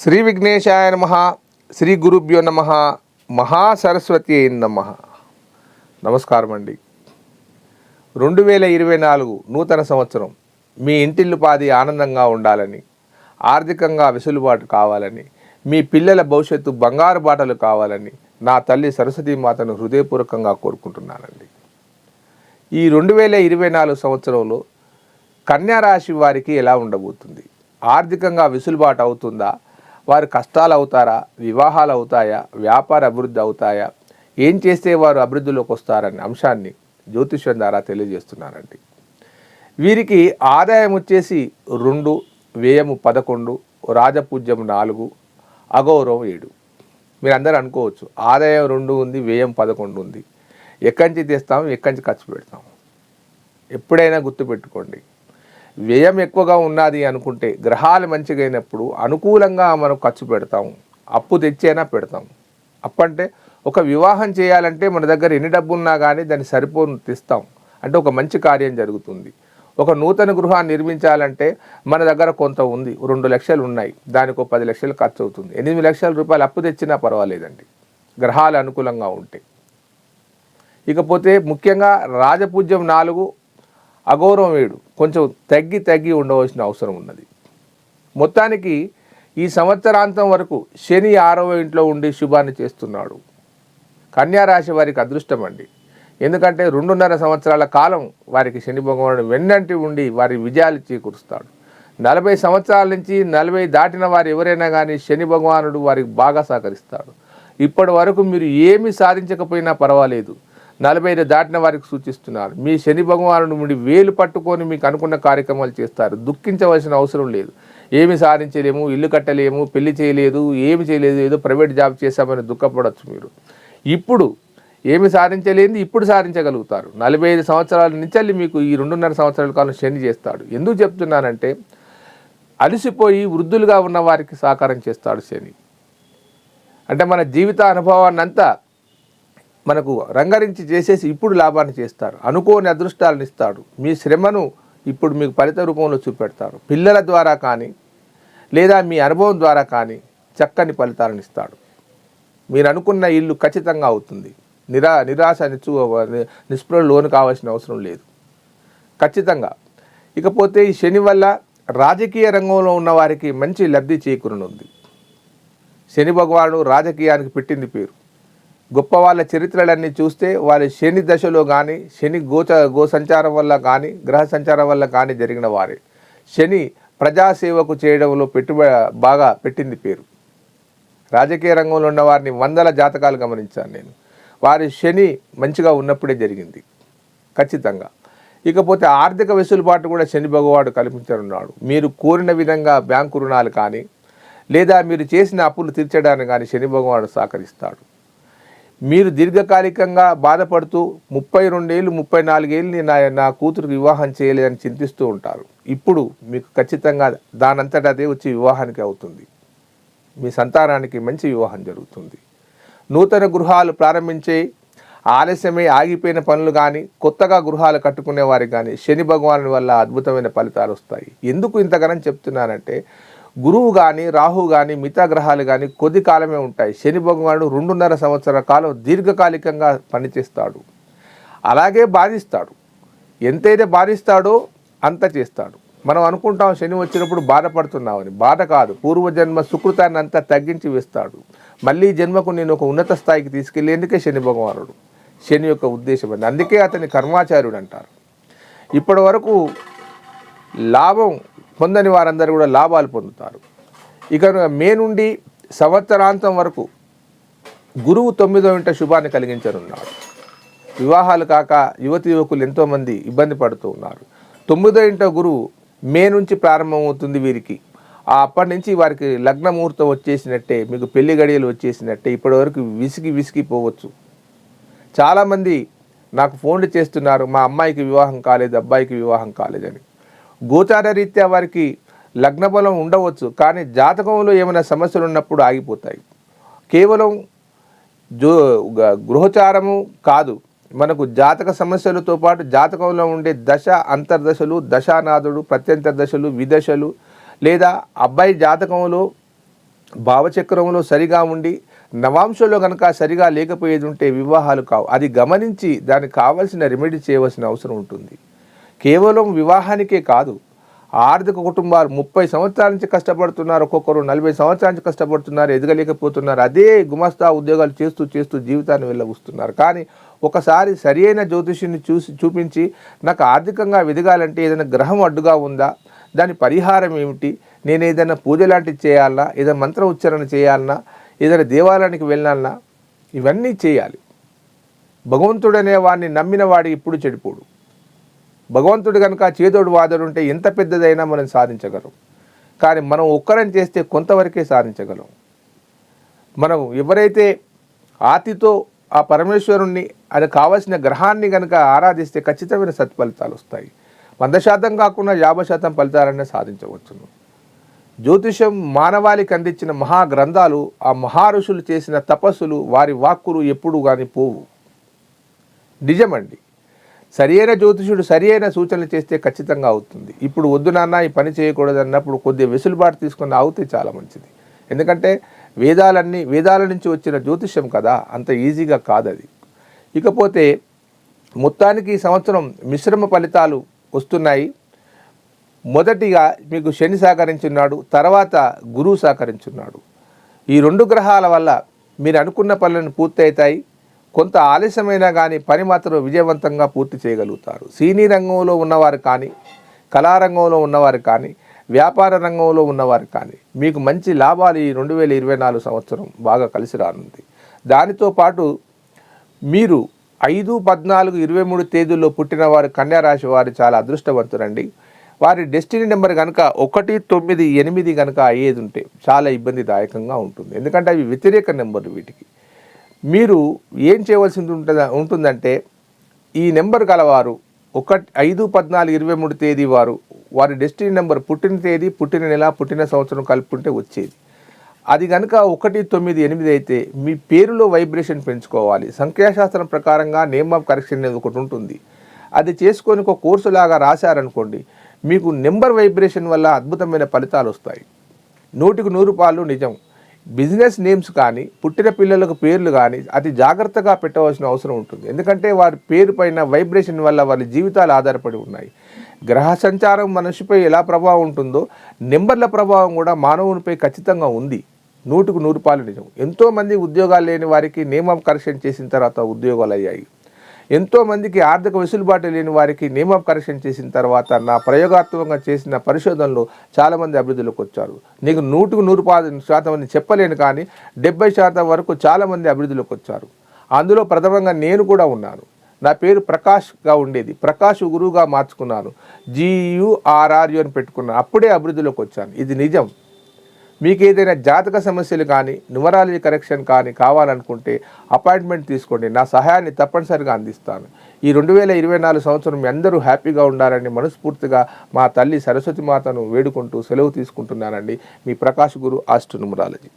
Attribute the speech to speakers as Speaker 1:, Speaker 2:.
Speaker 1: శ్రీ విఘ్నేశాయ నమ శ్రీ గురుభ్యో నమ మహాసరస్వతి నమ. నమస్కారం అండి రెండు వేల ఇరవై నాలుగు నూతన సంవత్సరం. మీ ఇంటిల్లు పాది ఆనందంగా ఉండాలని ఆర్థికంగా వెసులుబాటు కావాలని మీ పిల్లల భవిష్యత్తు బంగారు బాటలు కావాలని నా తల్లి సరస్వతీ మాతను హృదయపూర్వకంగా కోరుకుంటున్నానండి. ఈ రెండు వేల ఇరవై నాలుగు సంవత్సరంలో కన్యా రాశి వారికి ఎలా ఉండబోతుంది? ఆర్థికంగా వెసులుబాటు అవుతుందా? వారు కష్టాలు అవుతారా వివాహాలు అవుతాయా? వ్యాపార అభివృద్ధి అవుతాయా ఏం చేస్తే వారు అభివృద్ధిలోకి వస్తారనే అంశాన్ని జ్యోతిష్యం ద్వారా తెలియజేస్తున్నారండి. వీరికి ఆదాయం వచ్చేసి రెండు వ్యయము పదకొండు రాజపూజ్యం నాలుగు అగౌరవం ఏడు. మీరు అందరూ అనుకోవచ్చు ఆదాయం రెండు ఉంది వ్యయం పదకొండు ఉంది. ఎక్కడి నుంచి తీస్తాం ఎక్కడి నుంచి ఖర్చు పెడతాం? ఎప్పుడైనా గుర్తుపెట్టుకోండి. వ్యయం ఎక్కువగా ఉన్నది అనుకుంటే గ్రహాలు మంచిగా అయినప్పుడు అనుకూలంగా మనం ఖర్చు పెడతాం. అప్పు తెచ్చైనా పెడతాం. అప్పంటే ఒక వివాహం చేయాలంటే మన దగ్గర ఎన్ని డబ్బు ఉన్నా కానీ దాన్ని సరిపోను తెస్తాం. అంటే ఒక మంచి కార్యం జరుగుతుంది. ఒక నూతన గృహాన్ని నిర్మించాలంటే మన దగ్గర కొంత ఉంది. రెండు లక్షలు ఉన్నాయి. దానికి ఒక పది లక్షలు ఖర్చు అవుతుంది ఎనిమిది లక్షల రూపాయలు అప్పు తెచ్చినా పర్వాలేదండి. గ్రహాలు అనుకూలంగా ఉంటే. ఇకపోతే ముఖ్యంగా రాజపూజ్యం నాలుగు అగౌరవం ఏడు కొంచెం తగ్గి తగ్గి ఉండవలసిన అవసరం ఉన్నది. మొత్తానికి ఈ సంవత్సరాంతం వరకు శని ఆరవ ఇంట్లో ఉండి శుభాన్ని చేస్తున్నాడు. కన్యారాశి వారికి అదృష్టం అండి. ఎందుకంటే రెండున్నర సంవత్సరాల కాలం వారికి శని భగవానుడు వెన్నంటి ఉండి వారి విజయాలు చేకూరుస్తాడు. నలభై సంవత్సరాల నుంచి నలభై దాటిన వారు ఎవరైనా కానీ శని భగవానుడు వారికి బాగా సహకరిస్తాడు. ఇప్పటి వరకు మీరు ఏమి సాధించకపోయినా పర్వాలేదు. నలభై ఐదు దాటిన వారికి సూచిస్తున్నారు. మీ శని భగవానుడు నుండి వేలు పట్టుకొని మీకు అనుకున్న కార్యక్రమాలు చేస్తారు. దుఃఖించవలసిన అవసరం లేదు. ఏమి సాధించలేము ఇల్లు కట్టలేము పెళ్ళి చేయలేదు ఏమి చేయలేదు ఏదో ప్రైవేట్ జాబ్ చేశామని దుఃఖపడవచ్చు మీరు. ఇప్పుడు ఏమి సాధించలేని ఇప్పుడు సాధించగలుగుతారు. నలభై ఐదు సంవత్సరాల నుంచి మీకు ఈ రెండున్నర సంవత్సరాల కాలం శని చేస్తాడు. ఎందుకు చెప్తున్నానంటే అలసిపోయి వృద్ధులుగా ఉన్న వారికి సహకారం చేస్తాడు శని. అంటే మన జీవిత అనుభవాన్ని అంతా మనకు రంగరించి చేసేసి ఇప్పుడు లాభాన్ని చేస్తారు. అనుకోని అదృష్టాలను ఇస్తాడు. మీ శ్రమను ఇప్పుడు మీకు ఫలిత రూపంలో చూపెడతాడు పిల్లల ద్వారా కానీ లేదా మీ అనుభవం ద్వారా కానీ చక్కని ఫలితాలను ఇస్తాడు. మీరు అనుకున్న ఇల్లు ఖచ్చితంగా అవుతుంది. నిరా నిరాశ నిచ్చు నిస్పృహ లోను కావాల్సిన అవసరం లేదు. ఖచ్చితంగా. ఇకపోతే ఈ శని వల్ల రాజకీయ రంగంలో ఉన్న వారికి మంచి లబ్ధి చేకూరనుంది. శని భగవానుడు రాజకీయానికి పెట్టింది పేరు. గొప్ప వాళ్ళ చరిత్రలన్నీ చూస్తే వారి శని దశలో కానీ శని గోచ గో సంచారం వల్ల కానీ గ్రహ సంచారం వల్ల కానీ జరిగిన వారే. శని ప్రజాసేవకు చేయడంలో పెట్టుబడి బాగా పెట్టింది పేరు. రాజకీయ రంగంలో ఉన్న వారిని వందల జాతకాలు గమనించాను నేను. వారి శని మంచిగా ఉన్నప్పుడే జరిగింది. ఖచ్చితంగా. ఇకపోతే ఆర్థిక వెసులుబాటు కూడా శని భగవాడు కల్పించనున్నాడు. మీరు కోరిన విధంగా బ్యాంకు రుణాలు కానీ లేదా మీరు చేసిన అప్పులు తీర్చడానికి కానీ శని భగవాడు సహకరిస్తాడు. మీరు దీర్ఘకాలికంగా బాధపడుతూ ముప్పై రెండేళ్ళు ముప్పై నాలుగేళ్ళు నా నా కూతురికి వివాహం చేయలేదని చింతిస్తూ ఉంటారు. ఇప్పుడు మీకు ఖచ్చితంగా దానంతట అదే వచ్చి వివాహానికి అవుతుంది. మీ సంతానానికి మంచి వివాహం జరుగుతుంది. నూతన గృహాలు ప్రారంభించే ఆలస్యమై ఆగిపోయిన పనులు కానీ కొత్తగా గృహాలు కట్టుకునే వారికి కానీ శని భగవాను వల్ల అద్భుతమైన ఫలితాలు వస్తాయి. ఎందుకు ఇంతగానం చెప్తున్నానంటే గురువు కానీ రాహు కానీ మిగతా గ్రహాలు కానీ కొద్ది కాలమే ఉంటాయి. శని భగవానుడు రెండున్నర సంవత్సర కాలం దీర్ఘకాలికంగా పనిచేస్తాడు. అలాగే బాధిస్తాడు. ఎంతైతే బాధిస్తాడో అంత చేస్తాడు. మనం అనుకుంటాం శని వచ్చినప్పుడు బాధపడుతున్నామని. బాధ కాదు. పూర్వజన్మ సుకృతాన్ని అంతా తగ్గించి వేస్తాడు. మళ్ళీ జన్మకు నేను ఒక ఉన్నత స్థాయికి తీసుకెళ్ళేందుకే శని భగవానుడు? శని యొక్క ఉద్దేశం అది అందుకే అతని కర్మాచార్యుడు అంటారు. ఇప్పటి వరకు లాభం పొందని వారందరూ కూడా లాభాలు పొందుతారు. ఇక మే నుండి సంవత్సరాంతం వరకు గురువు తొమ్మిదో ఇంట శుభాన్ని కలిగించనున్నాడు. వివాహాలు కాక యువతి యువకులు ఎంతోమంది ఇబ్బంది పడుతూ ఉన్నారు. తొమ్మిదో ఇంట గురువు మే నుంచి ప్రారంభమవుతుంది వీరికి. ఆ అప్పటి నుంచి వారికి లగ్న ముహూర్తం వచ్చేసినట్టే మీకు పెళ్ళి గడియలు వచ్చేసినట్టే ఇప్పటి వరకు విసిగి విసిగిపోవచ్చు చాలామంది నాకు ఫోన్లు చేస్తున్నారు మా అమ్మాయికి వివాహం కాలేదు అబ్బాయికి వివాహం కాలేదని. గోచార రీత్యా వారికి లగ్న బలం ఉండవచ్చు కానీ జాతకంలో ఏమైనా సమస్యలు ఉన్నప్పుడు ఆగిపోతాయి. కేవలం జో గృహచారము కాదు మనకు జాతక సమస్యలతో పాటు జాతకంలో ఉండే దశ అంతర్దశలు దశానాథుడు ప్రత్యంతర దశలు విదశలు లేదా అబ్బాయి జాతకంలో భావచక్రంలో సరిగా ఉండి నవాంశంలో కనుక సరిగా లేకపోయేది ఉంటే వివాహాలు కావు. అది గమనించి దానికి కావలసిన రెమెడీ చేయవలసిన అవసరం ఉంటుంది. కేవలం వివాహానికే కాదు ఆర్థిక కుటుంబాలు ముప్పై సంవత్సరాల నుంచి కష్టపడుతున్నారు ఒక్కొక్కరు నలభై సంవత్సరాల నుంచి కష్టపడుతున్నారు ఎదగలేకపోతున్నారు అదే గుమస్తా ఉద్యోగాలు చేస్తూ చేస్తూ జీవితాన్ని వెళ్ళబుస్తున్నారు. కానీ ఒకసారి సరి అయిన జ్యోతిష్యుని చూసి చూపించి నాకు ఆర్థికంగా ఎదగాలంటే ఏదైనా గ్రహం అడ్డుగా ఉందా? దాని పరిహారం ఏమిటి? నేను ఏదైనా పూజ లాంటివి చేయాలన్నా ఏదైనా మంత్ర ఉచ్చారణ చేయాలన్నా ఏదైనా దేవాలయానికి వెళ్ళాలన్నా ఇవన్నీ చేయాలి. భగవంతుడనే వాడిని నమ్మిన వాడి ఇప్పుడు చెడిపోడు. భగవంతుడు కనుక చేదోడు వాదోడు ఉంటే ఎంత పెద్దదైనా మనం సాధించగలం. కానీ మనం ఒక్కరం చేస్తే కొంతవరకే సాధించగలం. మనం ఎవరైతే ఆతితో ఆ పరమేశ్వరుణ్ణి అది కావలసిన గ్రహాన్ని కనుక ఆరాధిస్తే ఖచ్చితమైన సత్ఫలితాలు వస్తాయి. వంద శాతం కాకుండా యాభై శాతం ఫలితాలనే సాధించవచ్చును. జ్యోతిషం మానవాళికి అందించిన మహా గ్రంథాలు ఆ మహారుషులు చేసిన తపస్సులు వారి వాక్కులు ఎప్పుడు కానీ పోవు. నిజమండి. సరి అయిన జ్యోతిషుడు సరి అయిన సూచనలు చేస్తే ఖచ్చితంగా అవుతుంది. ఇప్పుడు వద్దు నాన్న ఈ పని చేయకూడదు అన్నప్పుడు కొద్దిగా వెసులుబాటు తీసుకుని ఆగితే చాలా మంచిది. ఎందుకంటే వేదాలన్నీ వేదాల నుంచి వచ్చిన జ్యోతిష్యం కదా అంత ఈజీగా కాదు అది ఇకపోతే మొత్తానికి ఈ సంవత్సరం మిశ్రమ ఫలితాలు వస్తున్నాయి. మొదటిగా మీకు శని సహకరించున్నాడు తర్వాత గురువు సహకరించున్నాడు. ఈ రెండు గ్రహాల వల్ల మీరు అనుకున్న పనులను పూర్తి అవుతాయి కొంత ఆలస్యమైనా కానీ పని మాత్రం విజయవంతంగా పూర్తి చేయగలుగుతారు. సినీ రంగంలో ఉన్నవారు కానీ కళారంగంలో ఉన్నవారు కానీ వ్యాపార రంగంలో ఉన్నవారు కానీ మీకు మంచి లాభాలు ఈ రెండు వేల ఇరవై నాలుగు సంవత్సరం బాగా కలిసి రానుంది. దానితో పాటు మీరు ఐదు పద్నాలుగు ఇరవై మూడు తేదీల్లో పుట్టిన వారు కన్యారాశి వారు చాలా అదృష్టవంతులండి. వారి డెస్టినీ నెంబర్ కనుక ఒకటి తొమ్మిది ఎనిమిది కనుక అయ్యేది ఉంటే చాలా ఇబ్బందిదాయకంగా ఉంటుంది. ఎందుకంటే అవి వ్యతిరేక నెంబర్లు వీటికి. మీరు ఏం చేయవలసింది ఉంటుందా ఉంటుందంటే ఈ నెంబర్ గలవారు ఒక ఐదు పద్నాలుగు ఇరవై మూడు తేదీ వారు వారి డెస్టినీ నెంబర్ పుట్టిన తేదీ పుట్టిన నెల పుట్టిన సంవత్సరం కలుపుకుంటే వచ్చేది. అది కనుక ఒకటి తొమ్మిది ఎనిమిది అయితే మీ పేరులో వైబ్రేషన్ పెంచుకోవాలి. సంఖ్యాశాస్త్రం ప్రకారంగా నేమ్ ఆఫ్ కరెక్షన్ అనేది ఒకటి ఉంటుంది. అది చేసుకొని ఒక కోర్సు లాగా రాశారనుకోండి మీకు నెంబర్ వైబ్రేషన్ వల్ల అద్భుతమైన ఫలితాలు వస్తాయి. నూటికి నూరు పాలు నిజం. బిజినెస్ నేమ్స్ కానీ పుట్టిన పిల్లలకు పేర్లు కానీ అతి జాగ్రత్తగా పెట్టవలసిన అవసరం ఉంటుంది. ఎందుకంటే వారి పేరు పైన వైబ్రేషన్ వల్ల వారి జీవితాలు ఆధారపడి ఉన్నాయి. గ్రహ సంచారం మనిషిపై ఎలా ప్రభావం ఉంటుందో నెంబర్ల ప్రభావం కూడా మానవునిపై ఖచ్చితంగా ఉంది. నూటుకు నూరు పాలు నిజం. ఎంతోమంది ఉద్యోగాలు లేని వారికి నియమం కరెక్షన్ చేసిన తర్వాత ఉద్యోగాలు అయ్యాయి. ఎంతోమందికి ఆర్థిక వెసులుబాటు లేని వారికి నేమ్ ఆఫ్ కరెక్షన్ చేసిన తర్వాత నా ప్రయోగాత్మకంగా చేసిన పరిశోధనలో చాలామంది అభివృద్ధిలోకి వచ్చారు. నీకు నూటికి నూరు పాద శాతం అని చెప్పలేను కానీ డెబ్బై శాతం వరకు చాలామంది అభివృద్ధిలోకి వచ్చారు. అందులో ప్రథమంగా నేను కూడా ఉన్నాను. నా పేరు ప్రకాష్గా ఉండేది. ప్రకాష్ గురువుగా మార్చుకున్నాను. జియుఆర్ఆర్యు అని పెట్టుకున్నాను. అప్పుడే అభివృద్ధిలోకి వచ్చాను. ఇది నిజం. మీకు ఏదైనా జాతక సమస్యలు కానీ న్యూమరాలజీ కరెక్షన్ కానీ కావాలనుకుంటే అపాయింట్మెంట్ తీసుకోండి. నా సహాయాన్ని తప్పనిసరిగా అందిస్తాను. ఈ రెండు వేల ఇరవై నాలుగు సంవత్సరం మీ అందరూ హ్యాపీగా ఉండాలని మనస్ఫూర్తిగా మా తల్లి సరస్వతి మాతను వేడుకుంటూ సెలవు తీసుకుంటున్నానండి. మీ ప్రకాష్ గురు ఆస్ట్రో న్యూమరాలజీ